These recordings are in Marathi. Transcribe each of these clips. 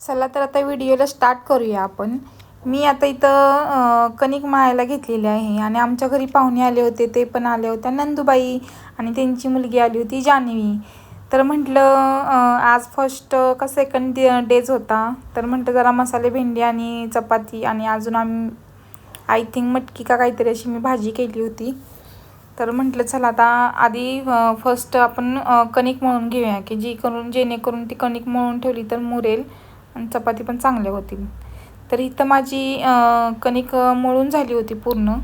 चला तर आता व्हिडिओला स्टार्ट करूया आपण. मी आता इथं कणिक मळायला घेतलेली आहे आणि आमच्या घरी पाहुणे आले होते ते पण आले होते. नंदुबाई आणि त्यांची मुलगी आली होती जान्हवी. तर म्हटलं आज फर्स्ट का सेकंड डेज होता. तर म्हटलं जरा मसाले भेंडी आणि चपाती आणि अजून आम्ही आय थिंक मटकी का काहीतरी अशी मी भाजी केली होती. तर म्हटलं चला आता आधी फर्स्ट आपण कणिक मळून घेऊया की जी करून जेणेकरून ती कणिक मळून ठेवली तर मुरेल. आणि चपाती पण चांगल्या होतील तर इथं माझी कणिक मळून झाली होती पूर्ण.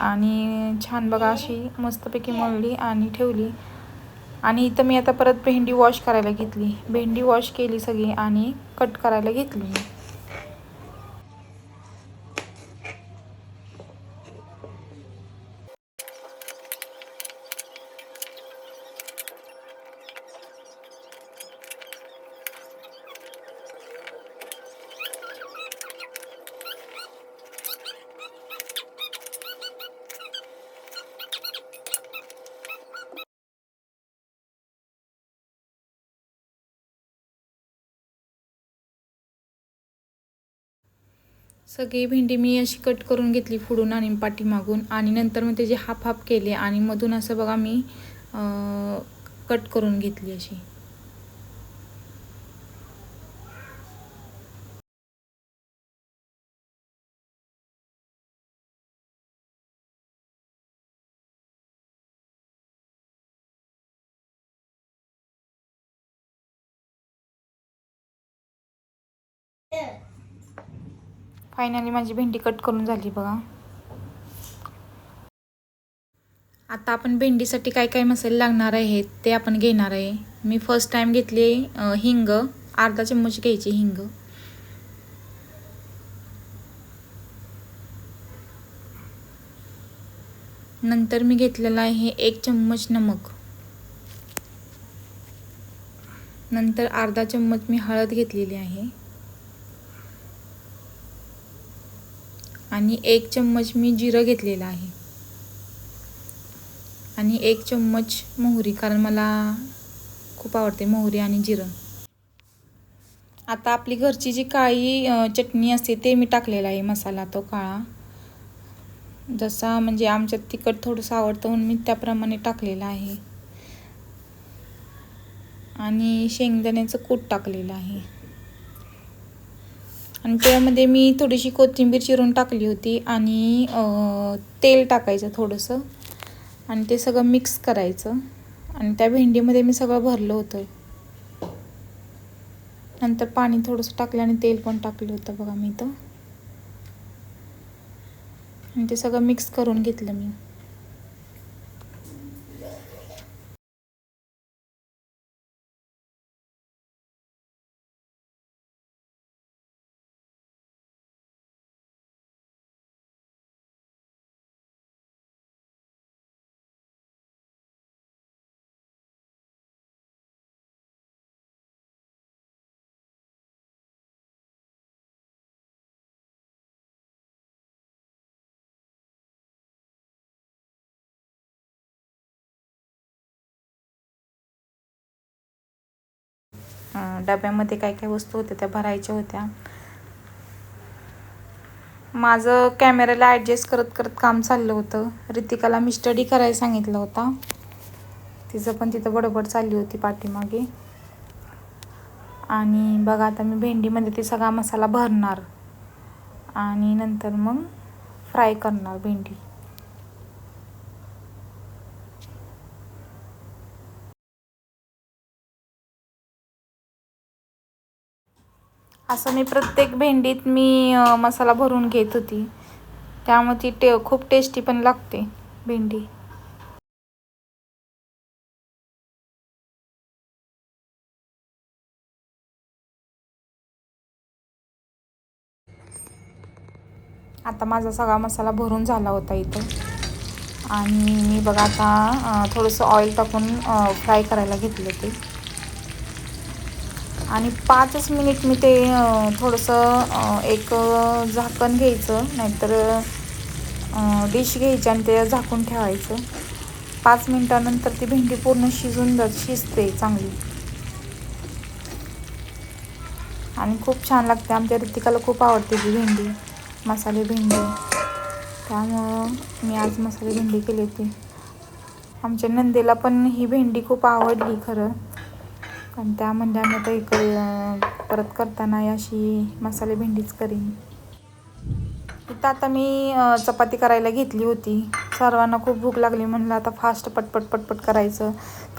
आणि छान बघा अशी मस्तपैकी मळली आणि ठेवली. आणि इथं मी आता परत भेंडी वॉश करायला घेतली. भेंडी वॉश केली सगळी आणि कट करायला घेतली सगळी भेंडी मी अशी कट करून घेतली फुडून आणि पाठीमागून. आणि नंतर मग त्याचे हाफ हाफ केले आणि मधून असं बघा मी कट करून घेतली अशी. फायनली माझी भेंडी कट करून झाली बघा. आता आपण भेंडीसाठी काय काय मसाले लागणार आहेत ते आपण घेणार आहे. मी फर्स्ट टाइम घेतली हिंग. अर्धा चम्मच घ्यायची हिंग. नंतर मी घेतलेला आहे एक चम्मच नमक. नंतर अर्धा चम्मच मी हळद घेतलेली आहे. आणि एक चम्मच मी जिरं घेतलेलं आहे. आणि एक चम्मच मोहरी कारण मला खूप आवडते मोहरी आणि जिरं. आता आपली घरची जी काळी चटणी असते ते मी टाकलेला आहे मसाला तो काळा. जसा म्हणजे आमच्यात तिखट थोडंसं आवडतं म्हणून मी त्याप्रमाणे टाकलेलं आहे. आणि शेंगदाण्याचं कूट टाकलेलं आहे. आणि त्यामध्ये मी थोडीशी कोथिंबीर चिरून टाकली होती आणि तेल टाकायचं थोडंसं. आणि ते सगळं मिक्स करायचं. आणि त्या भेंडीमध्ये मी सगळं भरलं होतं. नंतर पाणी थोडंसं टाकलं आणि तेल पण टाकलं होतं बघा मी इथं. आणि ते सगळं मिक्स करून घेतलं मी. डब्यामध्ये काय काय वस्तू होत्या त्या भरायच्या होत्या. माझं कॅमेऱ्याला ॲडजस्ट करत करत काम चाललं होतं. रितिकाला मी स्टडी करायला सांगितलं होता. तिचं पण तिथं बडबड चालली होती पाठीमागे. आणि बघा आता मी भेंडीमध्ये ते सगळा मसाला भरणार. आणि नंतर मग फ्राय करणार भेंडी. असं मी प्रत्येक भेंडीत मी मसाला भरून घेत होती. त्यामुळे ती टे खूप टेस्टी पण लागते भेंडी. आता माझा सगळा मसाला भरून झाला होता इथं. आणि मी बघा आता थोडंसं ऑइल टाकून फ्राय करायला घेतलं ते. आणि पाचच मिनिट मी ते थोडंसं एक झाकण घ्यायचं नाहीतर डिश घ्यायची आणि ते झाकून ठेवायचं. पाच मिनटानंतर ती भेंडी पूर्ण शिजून जात शिजते चांगली. आणि खूप छान लागते. आमच्या ऋतिकाला खूप आवडते ती भेंडी मसाले भेंडी. त्यामुळं मी आज मसाले भेंडी केली होती. आमच्या नंदेला पण ही भेंडी खूप आवडली खरं. आणि त्या म्हणजे आम्ही आता इकडे परत करताना अशी मसाले भेंडीच करीन. इथं आता मी चपाती करायला घेतली होती. सर्वांना खूप भूक लागली म्हणलं आता फास्ट पटपट पटपट करायचं.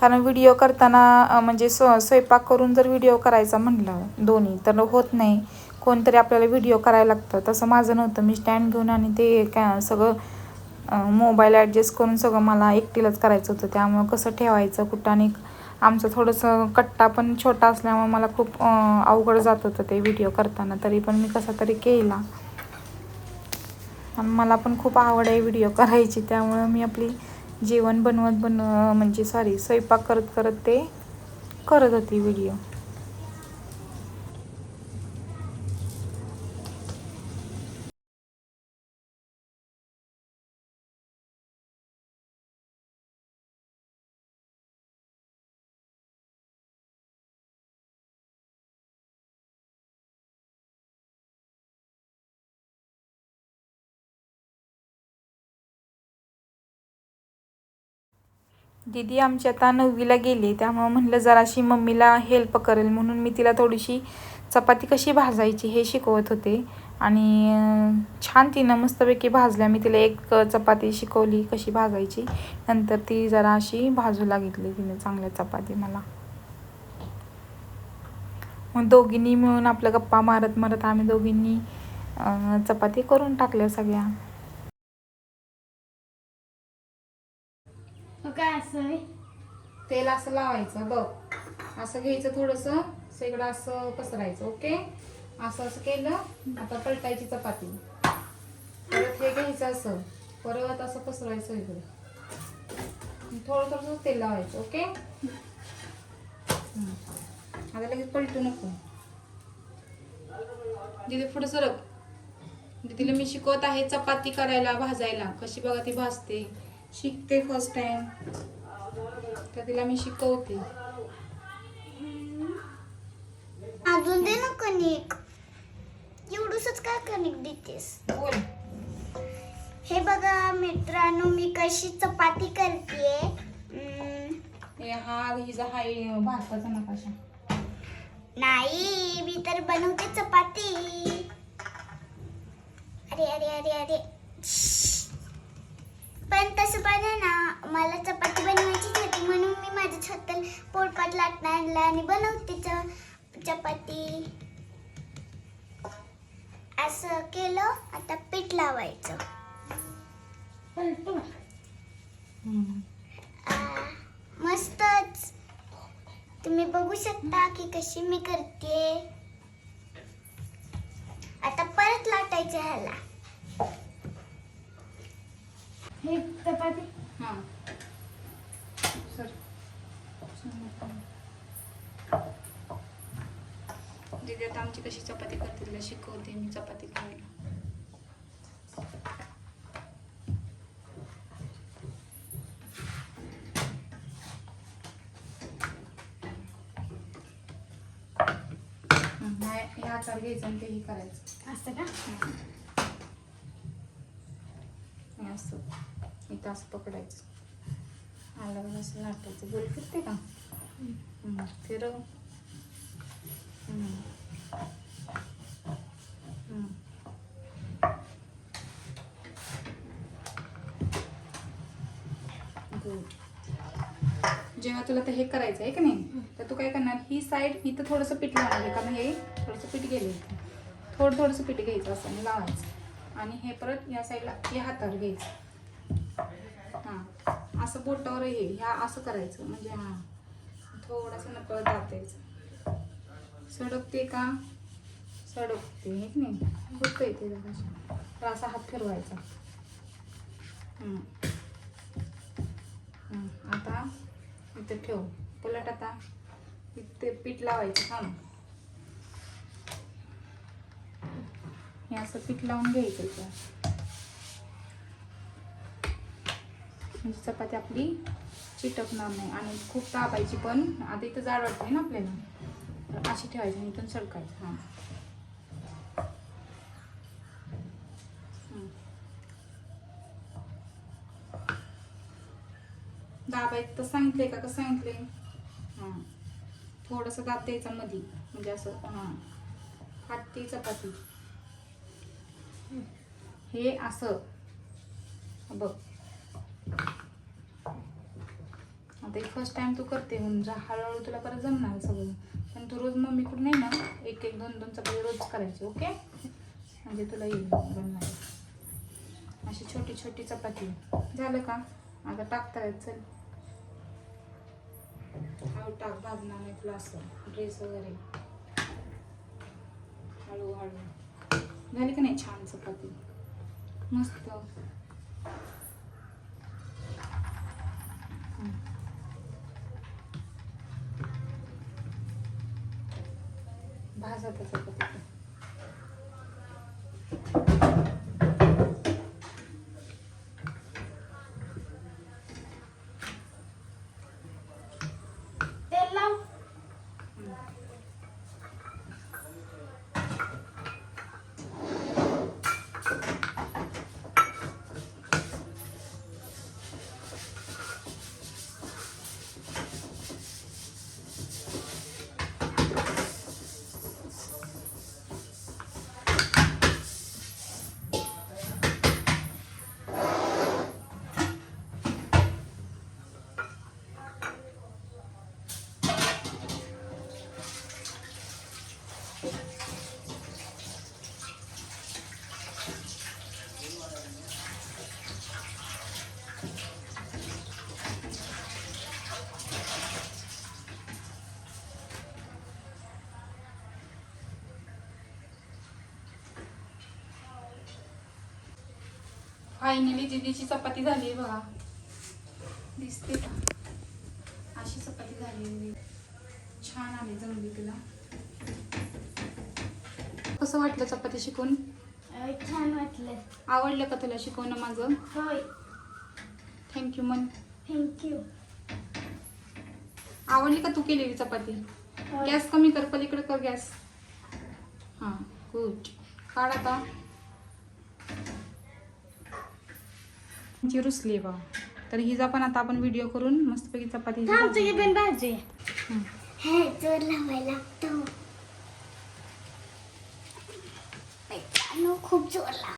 कारण व्हिडिओ करताना म्हणजे स्व स्वयंपाक करून जर व्हिडिओ करायचा म्हणलं दोन्ही तर होत नाही. कोणतरी आपल्याला व्हिडिओ करायला लागतं. तसं माझं नव्हतं. मी स्टँड घेऊन आणि ते काय सगळं मोबाईल ॲडजस्ट करून सगळं मला एकटीलाच करायचं होतं. त्यामुळं कसं ठेवायचं कुठं आणि आमचं थोडंसं कट्टा पण छोटा असल्यामुळे मला खूप अवघड जात होतं ते व्हिडिओ करताना. तरी पण मी कसा तरी केला. आणि मला पण खूप आवड आहे व्हिडिओ करायची. त्यामुळं मी आपली जेवण बनवत बन म्हणजे सॉरी स्वयंपाक करत करत ते करत होती व्हिडिओ दीदी आमची आता नववीला गेली त्यामुळं म्हणलं जराशी मम्मीला हेल्प करेल. म्हणून मी तिला थोडीशी चपाती कशी भाजायची हे शिकवत होते. आणि छान तिनं मस्तपैकी भाजल्या. मी तिला एक चपाती शिकवली कशी भाजायची. नंतर ती जरा अशी भाजू लागितली तिने चांगल्या चपाती मला. मग दोघींनी मिळून आपल्या गप्पा मारत मारत आम्ही दोघींनी चपाती करून टाकल्या सगळ्या काय असं तेल असं लावायचं बघ. असं घ्यायचं थोडंसं सगळं असं पसरायचं ओके? असं असं केलं आता पलटायची चपाती. परत हे घ्यायचं असं. परत असं पसरायचं इकडे. थोडं थोडंसं तेल लावायचं ओके? आता लगेच पलटू नको. दिदी पुढे सरक. दिदीला मी शिकवत आहे चपाती करायला भाजायला. कशी बघा ती भाजते. शिकते फर्स्ट टाइम तर तिला मी शिकवते. अजून दे ना कणिक एवढूसच काय कणिक देतेस? बोल. हे बघा मित्रांनो मी कशी चपाती करते हे हा हिचा हाय भारताचा नकाशा. नाही मी तर बनवते चपाती. अरे अरे अरे अरे. पण तसं पण आहे ना मला चपाती बनवायचीच म्हणून मी माझ्या छत्तर पोटपाट लाटणं आणलं आणि बनवते च- चपाती. असं केलं आता पीठ लावायचं. मस्तच. तुम्ही बघू शकता की कशी मी करते. आता परत लाटायचं ह्याला. हे चपाती? हा. दीदी आता आमची कशी चपाती करते तिला शिकवते मी चपाती करायला हं, हा- हे आकार घ्यायचं आणि तेही करायचं. असं का? असं इथं असं पकडायचं. आलं असं लाटायचं. गोल फिरते का? फिरव. जेव्हा तुला तर हे करायचं आहे का नाही तर तू काय करणार? ही साईड इथं थोडंसं पीठ लावणार आहे कारण हे थोडंसं पीठ गेलं थोडं थोडंसं पीठ घ्यायचं असं आणि लावायचं. आणि हे परत या साईडला हे हातावर घ्यायचं. असं बोटावर हे ह्या असं करायचं म्हणजे हां. थोडासा नकळत दाबायचं. सडकते का? सडकते हे की नाही बघता ते तर असा हात फिरवायचा. आता इथं ठेव. पलट आता इथे पीठ लावायचं थांब. हे असं पीठ लावून घ्यायचं त्या म्हणजे चपाती आपली चिटकणार नाही आणि खूप दाबायची पण. आता इथं जाड वाटते ना आपल्याला. अशी ठेवायची आणि इथून सडकायचं हां. दाबायत दाबायचं तर सांगितले का? कसं सांगितले हां. थोडंसं दाब द्यायचा मधी. म्हणजे असं हां. फाटते चपाती. हे असं. बघ. आता एक फर्स्ट टाइम तू करते म्हणून जा हळूहळू तुला परत जमणार सगळं. पण तू रोज मम्मीकडून नाही ना एक एक दोन दोन चपाती रोज करायची ओके? म्हणजे तुला येईल बनणार अशी छोटी छोटी चपाती. झालं का? आता टाकता येत चल. हळू टाक भाजणार नाही तुला असं. ड्रेस वगैरे. हळू हळू झाली का नाही छान चपाती? मस्त. भाजा त्या फायनली दीदीची चपाती झाली आहे बघा. दिसते का? अशी चपाती झाली आहे. छान आली जमली तिला. कसं वाटलं चपाती शिकून? छान वाटलं. आवडलं का तुला शिकवणं माझं? होय. थँक्यू मन. थँक्यू आवडली का तू केलेली चपाती? गॅस कमी कर पलीकडे कर गॅस. हां गुड काढ आता. जी रुसली बा. तर हिचा पण आता आपण व्हिडिओ करून मस्तपैकी चपाती पण भाजी हं. हे जोर लावायला लागतो. खूप जोर